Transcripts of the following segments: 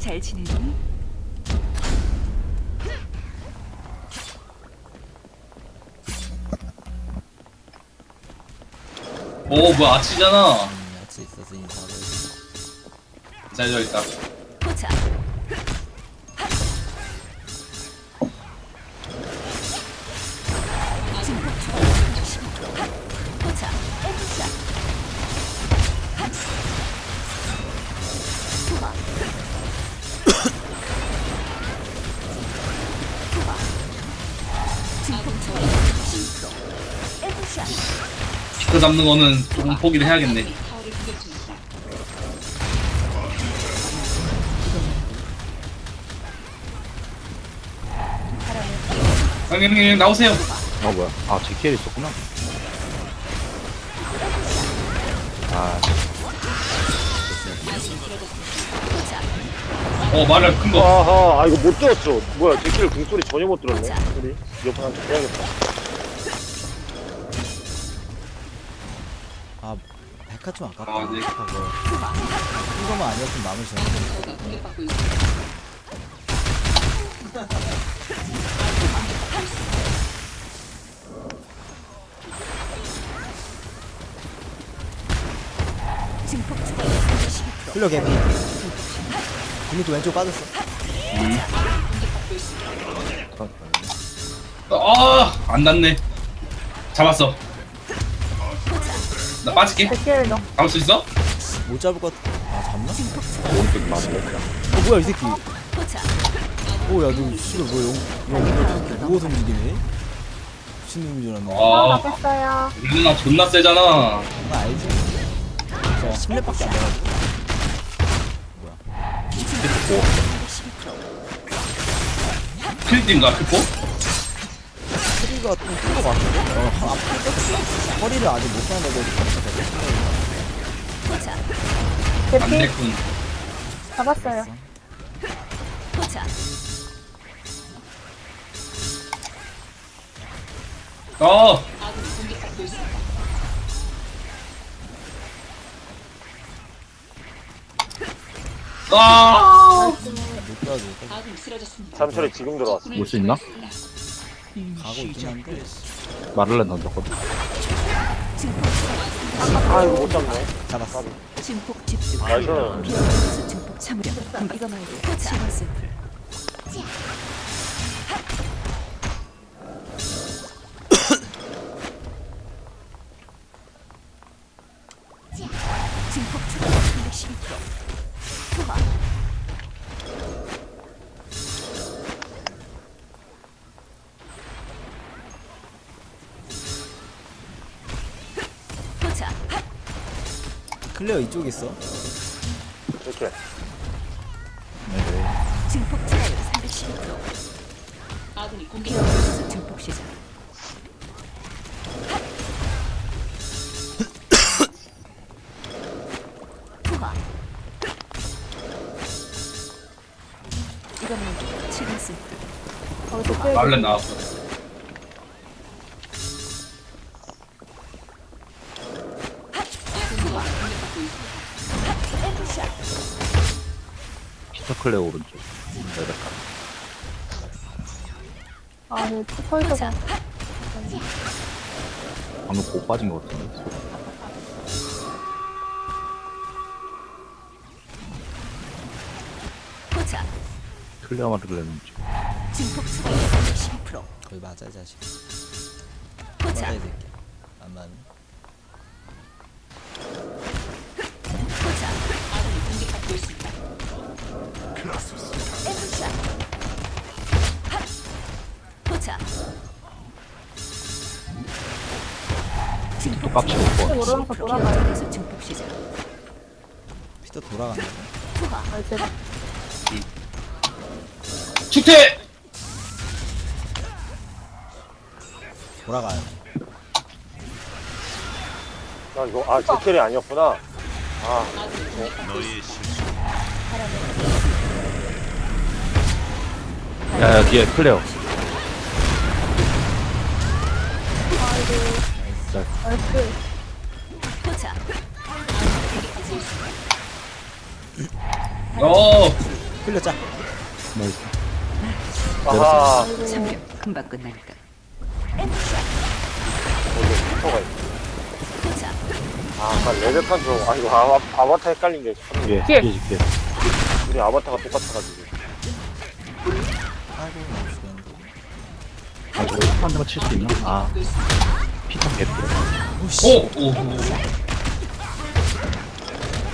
잘 지내니? 오 뭐야 아치잖아 같이 있어서 인사하고 있어. 잘 저있다 피크 잡는 거는 조금 포기를 해야겠네 형님 나오세요 아 뭐야? 아 제키엘 있었구나. 아 어 말을 큰 거 아하, 아 이거 못 들었어. 뭐야, 제키를 궁소리 전혀 못 들었네. 소리. 옆에 한테 빼야겠다. 백화 좀 아깝다. 아, 네. 백화가. 이거만 아니었으면 마음을 추가. 흘려 개미. 개미도 왼쪽 빠졌어. 아안 닿네 잡았어 나 빠질게 잡을 수 있어? 못 잡을 것 같아. 아 잡나? 오른쪽 맞네. 어 뭐야 이 새끼. 포차. 오야 너 씨발 뭐야 용. 용 누워서 움직이네. 미친놈인 줄 알았네. 아 누나 존나 세잖아 나 알지? 저 10렙밖에 안 돼가지고. 필드인가 피포? 허리가 좀큰거 같은데? 어, 아. 허리를 아직 못 사는다고 포차. 안 됐군 잡았어요. 어 아, 못 가도 잠철에 지금 들어왔어. 볼수 있나? 가고 있긴 한데. 마를렌 던졌거든. 아, 이거 못 잡네. 잡았어. 나이스. 증폭. 이거 말고 클레어 이쪽에 있어. 이렇게. 네. 증폭 추가율 312%. 아군이 공격하면서 증폭 시작. 투하. 이거는 7인 세트. 말렌 나왔어 피터 클레어 오른쪽. 레베카. 서 있어서. 포차. 방금 고 빠진 것 같은데. 포차. 클레어 마를렌 쪽. 증폭 추가율 12%. 거의 맞아 이 자식. 포차. 맞아 이 새끼. 안 추가 뻔. 오르면서 돌아가요. 계속 증폭 시작. 피터 돌아간다. 아, 축퇴 돌아가요. 아, 이거, 아, 제키이 아니었구나. 아, 야야 뒤에 클레어. 나이스. 포차. 어 흘렸자 나이스. 아하 참여 금방 끝나니까. 거기 슈퍼가 있어 아 아까 레드칸 좀 아, 이거 아바, 아바타 헷갈린 게 참, 뒤에, 뒤에. 뒤에 줄게. 우리 아바타가 똑같아가지고 아이고 아, 저거 한 대만 칠 수 있나? 아, 피탄 개피. 오! 오! 오!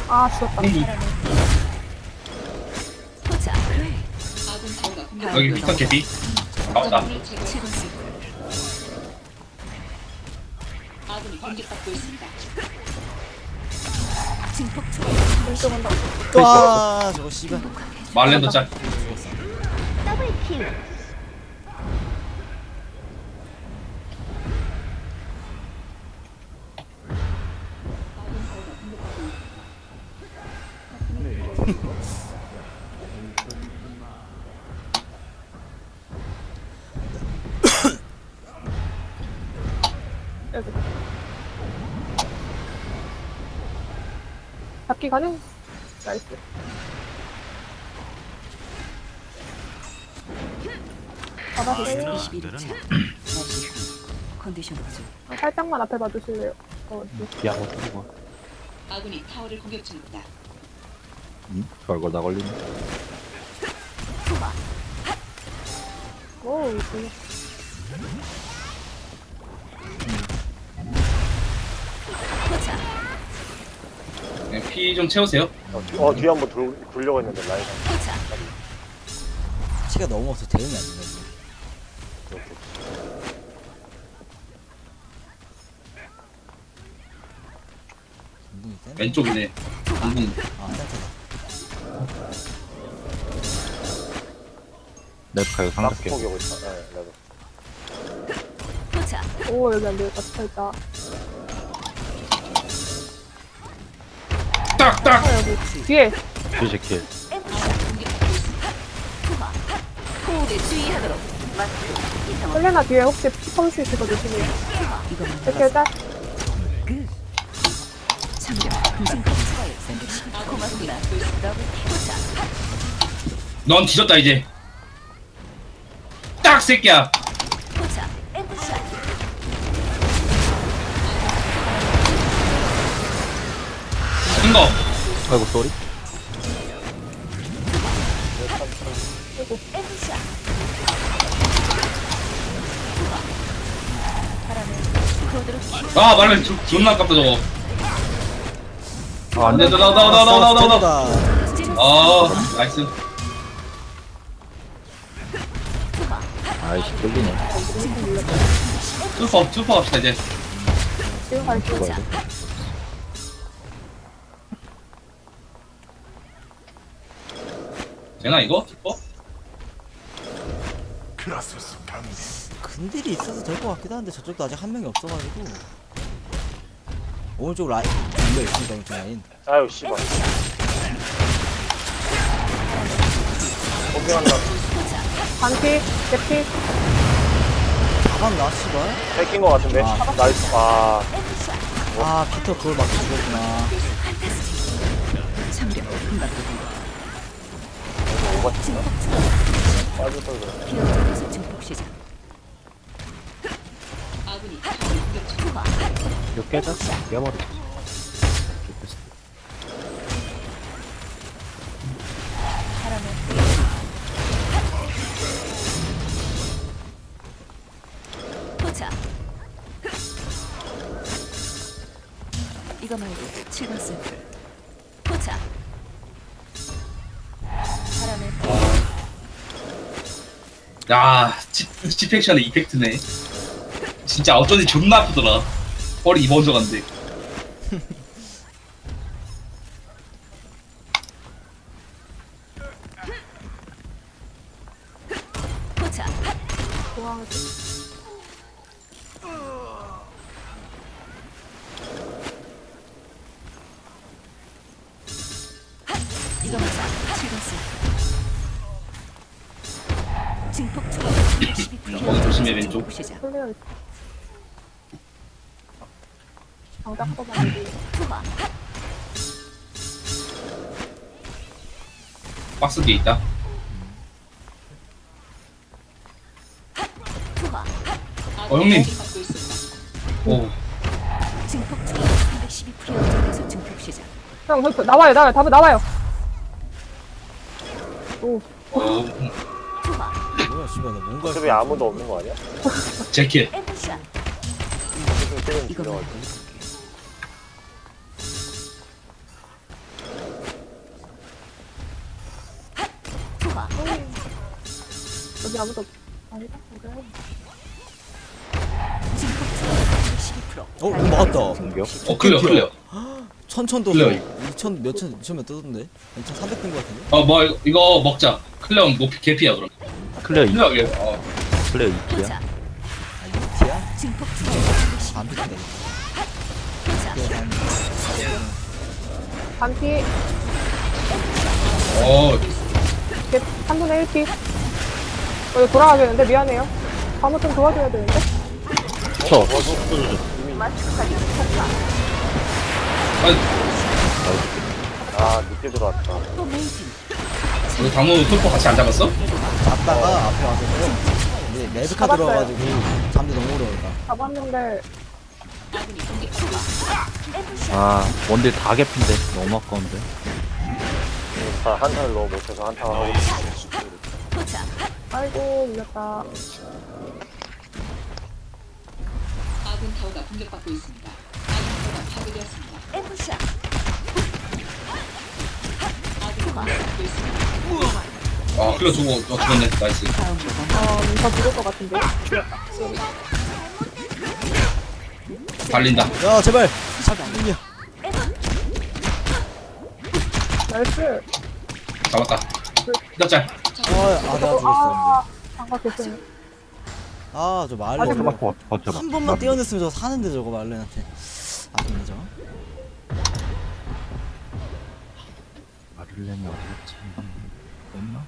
아 죽었다 음. 여기 피터 개비. 나온다. 와 저거 씨발 말렌더 짤. 더블 킬. 잡기 가능? 나이스. 잡았어요. 21차. 날씨 컨디션 부족. 아, 살짝만 앞에 봐주실래요? 어, 네. 피하고 타고. 아군이 타워를 공격 중이다. 응? 별걸 다 걸리네. 오, 이거. 네, 피 좀 채우세요. 어, 뒤- 어 뒤에 한번 돌, 돌려고 했는데 라인 치가 너무 없어 대응이 안 된다 지금 운동이 센 왼쪽이네. 방금 아 센터다 랩카 이거 락스 상작게. 포기하고 있다 네, 레드 오, 여기 안 되겠다. 붙어있다. 딱딱. 뒤에. 뒤제킬 설레나 뒤에 혹시 피펑수 있을 거 조심해요 이렇게 딱 넌 뒤졌다 이제. 딱 새끼야. 이거. 아이고 쏘리. 아 말면 존나 아깝다 저거. 아, 안돼 네, 나나나나나나나. 아, 아 나이스. 아이씨 끌리네. 투퍼 투퍼 갑시다 이제. 이거 갈게요. 이거? 되나 이거? 투퍼? 근딜이 있어서 될 것 같기도 한데 저쪽도 아직 한 명이 없어가지고 오른쪽 라인 연결 있습니다 오른쪽 라인 아유 씨발 포기한다 반피, 대피. 잡았나 씨발 뺏긴 거 같은데 아. 나이스 아 아 피터 그걸 맞고 죽었구나 뭐가 몇개다몇머리 이거 말고 7번 샘플. 야, 치, 치팩션의 이펙트네. 진짜 어쩐지 존나 아프더라. 허리 입어져 간데. 포차. 중앙에서. 조심해 왼쪽. 박스 뒤에 있다. 어 형님. 오. 형, 나와요, 나와요. 답은 나와요. 오, 어, 씨발 나 뭔가 집에 아무도 없는 거 아니야? 재킷. 지금. 투하. 여기 아무도 없... 아니다, 그래. 증폭 중 12%. 어 이거 공격 어, 클리어, 클리어. 천천 클리어, 떴어 2천 몇천 2천 몇 떴던데 2,300 뜬거 같은데 어, 뭐, 이거- 이거 먹자. 클레어 높이 개피야, 그럼. 클레어 이 클레어, 이게, 어. 클레어 2피야 포자. 아 이티야? 증폭 안. 반피, 어, 개, 3분의 1피. 어, 이거 돌아가겠는데? 미안해요. 아무 좀 도와줘야 되는데? 쳐 아, 아, 늦게 들어왔다. 우리 당무 풀포 같이 안 잡았어? 잡다가 앞에 와서 레드카 잡았어요. 들어가지고 잠도 너무 잡았는데, 아군이 공격받고 있습니다. 아 원딜 다 개핀데 너무 아까운데 한타를 너무 못해서 한타 하고. 아이고, 이겼다. 아군 타워가 공격받고 있습니다. 아, 클레어 주고, 어, 죽었네. 나이스. 다음 보다. 어, 더 죽을 것 같은데? 달린다. 야 제발 잡이야 나이스. 잡았다. 몇 아아 내가 죽었어 아, 장가 됐어요. 아저 말로 아직 뭐- 버텨봐 버텨봐 한 번만 떼어냈으면 저거 사는데 저거 말렌한테 아쉽네 저거 마를렌이 어디였지 없나?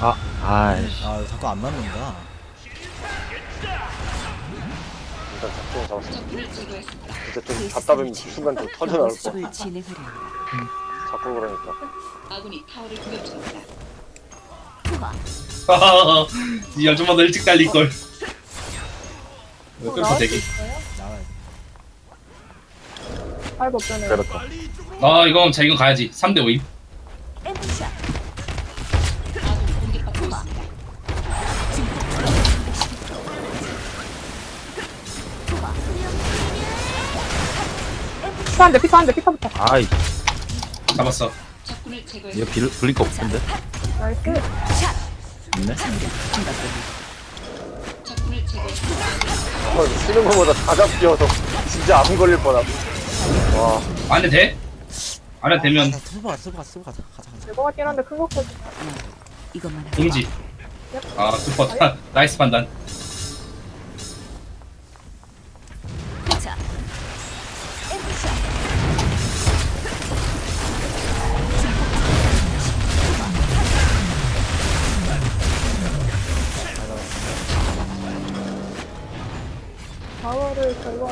아 아이씨 아 자꾸 안 맞는다 일단 작전 잡았어. 진짜 좀 답답한 순간 좀 터져 나올 거. 수를 진행하려. 자꾸 그러니까. 아군이 타워를 공격. 하하하. 이 좀만 더 일찍 달릴걸. 어, 클포 나올 수 대기. 있어요? 없잖아요. 그렇다. 아, 이건 자, 이건 가야지. 3대 5임. 엠브샷. 아군이 공격받고 있습니다. 투하. 피타한대, 피타한대, 피타부터. 아이 잡았어. 적군을 이거. 빌, 블링크 없던데 나이스. 있네 적군을 제거했습니다. 어, 치는 거보다 다 잡기여서 진짜 암 걸릴 뻔함. 와, 안에 돼? 안에 되면 아, 가자 투브 가자 투브 가자 가자 가자 될것 같긴 한데 큰 것까지. 이것만 하고. 공지. 아, 슈퍼. 나이스 판단. 엠브샷. 자원을 제거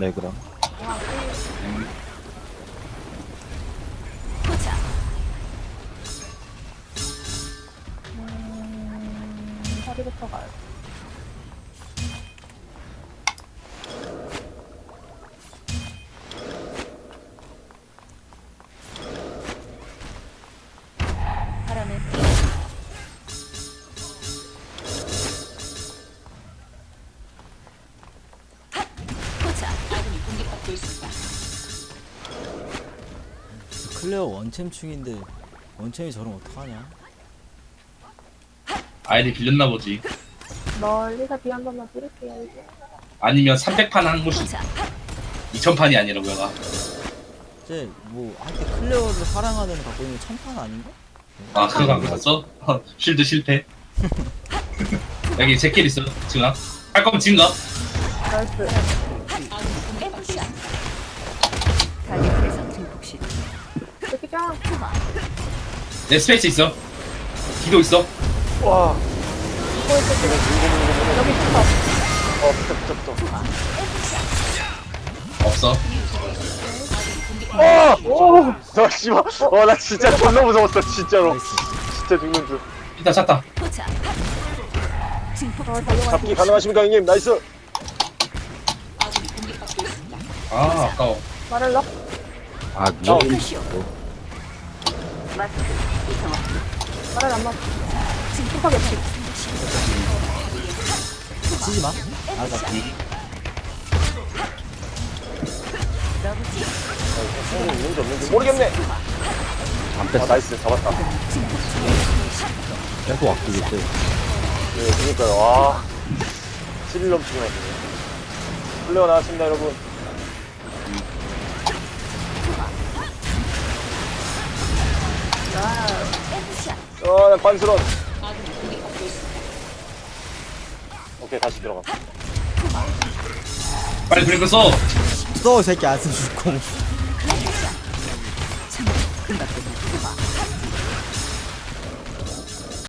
네 그럼 클레어 원챔 충인데 원챔이 저럼 어떡하냐 아이디 빌렸나 보지. 멀리서 비 한 번만 뿌릴게요 이제 아니면 300판 한 곳이 보자. 2000판이 아니라 뭐야. 이제 뭐 한때 클레어를 사랑하는 애 갖고 있는 천판 아닌가? 아 그거 갖고 있었어? 쉴드 실패. 여기 제킬 있어 지금 할 거면 지금 가. 나이스 에브샷. 가격에서 증폭시. 이렇게 짱 내 스페이스 있어. 기도 있어. 와. 여기 붙어 어, 붙어, 붙어, 붙어. 없어. 어! 오! 저 씨발. 어, 나 진짜 존나 무서웠어, 진짜로. 진짜 죽는 줄. 일단. 증폭. 어 달려가 잡기 가능하십니까, 형님? 나이스. 아군이 공격받고 있습니다. 아 아까워. 말을 넣어 아 뭐? 표시오. 말을 안 맞. 증폭 역시. 치지마 알았어 러브지. 형님 있는지 없는지 모르겠네. 안 아, 뺐어 나이스. 잡았다. 계속 있어 네, 그니까요. 와. 7일 넘치고 나왔네. 플레어 나왔습니다, 여러분. 어, 나 반스런. 오케이, 다시 들어가. 빨리 브레이크 써. 써 새끼 안쓰 죽고